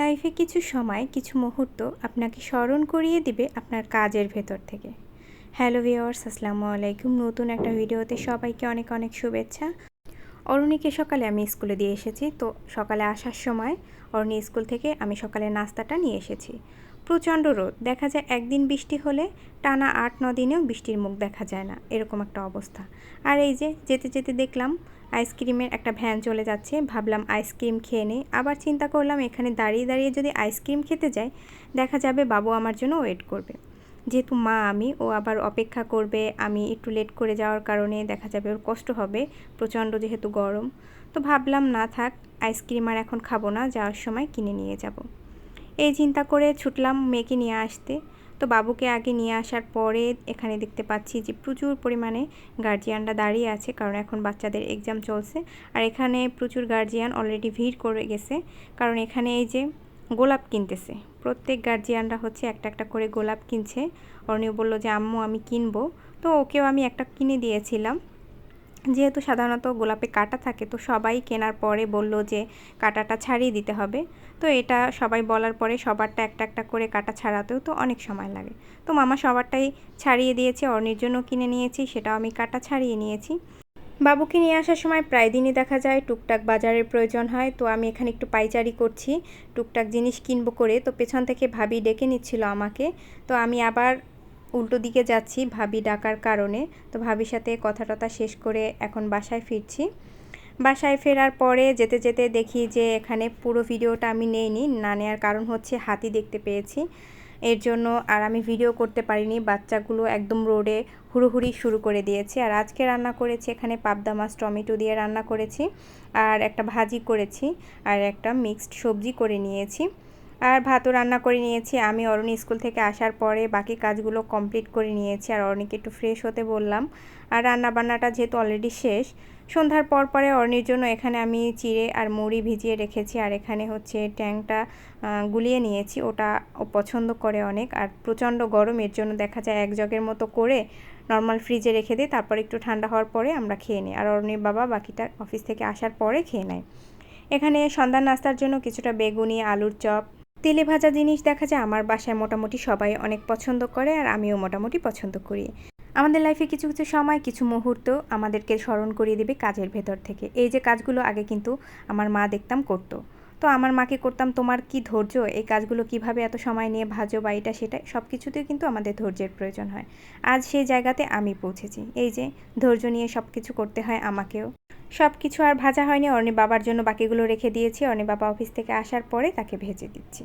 লাইফে কিছু সময়, কিছু মুহূর্ত আপনাকে স্মরণ করিয়ে দিবে আপনার কাজের ভেতর থেকে। হ্যালো ভিওয়ার্স আসসালামু আলাইকুম। নতুন একটা ভিডিওতে সবাইকে অনেক অনেক শুভেচ্ছা। অরুণীকে সকালে আমি স্কুলে দিয়ে এসেছি। তো সকালে আসার সময় অরুণী স্কুল থেকে আমি সকালে নাস্তাটা নিয়ে এসেছি। প্রচণ্ড রোদ। দেখা যায় একদিন বৃষ্টি হলে টানা আট, ন দিনেও বৃষ্টির মুখ দেখা যায় না। এরকম একটা অবস্থা। আর এই যে যেতে যেতে দেখলাম আইসক্রিমের একটা ভ্যান চলে যাচ্ছে। ভাবলাম আইসক্রিম খেয়ে নেই। আবার চিন্তা করলাম এখানে দাঁড়িয়ে দাঁড়িয়ে যদি আইসক্রিম খেতে যাই, দেখা যাবে বাবু আমার জন্য ওয়েট করবে। যেহেতু মা আমি, ও আবার অপেক্ষা করবে আমি একটু লেট করে যাওয়ার কারণে দেখা যাবে ওর কষ্ট হবে, প্রচণ্ড যেহেতু গরম। তো ভাবলাম, না থাক আইসক্রিম আর এখন খাব না, যাওয়ার সময় কিনে নিয়ে যাব। এই চিন্তা করে ছুটলাম মেয়েকে নিয়ে আসতে। তো বাবুকে আগে নিয়ে আসার পরে এখানে দেখতে পাচ্ছি যে প্রচুর পরিমাণে গার্জিয়ানরা দাঁড়িয়ে আছে, কারণ এখন বাচ্চাদের এক্সাম চলছে। আর এখানে প্রচুর গার্জিয়ান অলরেডি ভিড় করে গেছে। কারণ এখানে এই যে গোলাপ কিনতেছে। প্রত্যেক গার্জিয়ানরা হচ্ছে একটা একটা করে গোলাপ কিনছে। অরণীয় বলল যে, আম্মু, আমি কিনবো। তো ওকেও আমি একটা কিনে দিয়েছিলাম। যেহেতু সাধারণত গোলাপে কাটা থাকে, তো সবাই কেনার পরে বলল যে, কাটাটা ছাড়িয়ে দিতে হবে। তো এটা সবাই বলার পরে সবারটা একটা একটা করে কাটা ছাড়াতেও তো অনেক সময় লাগে। তো মামা সবারটাই ছাড়িয়ে দিয়েছে, অর্ণির জন্য কিনে নিয়েছি, সেটাও আমি কাটা ছাড়িয়ে নিয়েছি। বাবুকে নিয়ে আসার সময় প্রায় দিনই দেখা যায় টুকটাক বাজারের প্রয়োজন হয়। তো আমি এখানে একটু পাইচারি করছি। টুকটাক জিনিস কিনবো করে। তো পেছন থেকে ভাবি ডেকে নিচ্ছিল আমাকে। তো আমি আবার উল্টো দিকে যাচ্ছি ভাবি ডাকার কারণে। তো ভাবির সাথে কথা টথা শেষ করে এখন বাসায় ফিরছি। বাসায় ফেরার পরে যেতে যেতে দেখি যে এখানে পুরো ভিডিওটা আমি নেইনি। না নেওয়ার কারণ হচ্ছে হাতি দেখতে পেয়েছি। এর জন্য আর আমি ভিডিও করতে পারিনি। বাচ্চাগুলো একদম রোডে হুড়োহুড়ি শুরু করে দিয়েছে। আর আজকে রান্না করেছি, এখানে পাবদা মাছ, টমেটো দিয়ে রান্না করেছি। আর একটা ভাজি করেছি। আর একটা মিক্সড সবজি করে নিয়েছি। আর ভাতও রান্না করে নিয়েছি। আমি অরণি স্কুল থেকে আসার পরে বাকি কাজগুলো কমপ্লিট করে নিয়েছি আর অরণিকে একটু ফ্রেশ হতে বললাম। আর রান্না বান্নাটা যেহেতু অলরেডি শেষ, সন্ধ্যার পর পরে অরণির জন্য এখানে আমি চিড়ে আর মুড়ি ভিজিয়ে রেখেছি আর এখানে হচ্ছে ট্যাংটা গুলিয়ে নিয়েছি। ওটা ও পছন্দ করে অনেক আর প্রচণ্ড গরম, এর জন্য দেখা যায় এক জগের মতো করে নর্মাল ফ্রিজে রেখে দিই, তারপর একটু ঠান্ডা হওয়ার পরে আমরা খেয়ে নিই। আর অরণির বাবা বাকিটা অফিস থেকে আসার পরে খেয়ে নেয়। এখানে সন্ধ্যার নাস্তার জন্য কিছুটা বেগুনি, আলুর চপ তেলে ভাজা জিনিস দেখা যায় আমার বাসায় মোটামুটি সবাই অনেক পছন্দ করে আর আমিও মোটামুটি পছন্দ করি। আমাদের লাইফে কিছু কিছু সময়, কিছু মুহূর্ত আমাদেরকে স্মরণ করিয়ে দেবে কাজের ভেতর থেকে। এই যে কাজগুলো আগে কিন্তু আমার মা দেখতাম করতো। তো আমার মাকে করতাম, তোমার কি ধৈর্য? এই কাজগুলো কীভাবে এত সময় নিয়ে ভাজো বা এটা সেটা? সব কিছুতেই কিন্তু আমাদের ধৈর্যের প্রয়োজন হয়। আজ সেই জায়গাতে আমি পৌঁছেছি। এই যে, ধৈর্য নিয়ে সব কিছু করতে হয় আমাকেও। সব কিছু আর ভাজা হয়নি। অর্ণি বাবার জন্য বাকিগুলো রেখে দিয়েছি। অর্ণি বাবা অফিস থেকে আসার পরে তাকে ভেজে দিচ্ছি।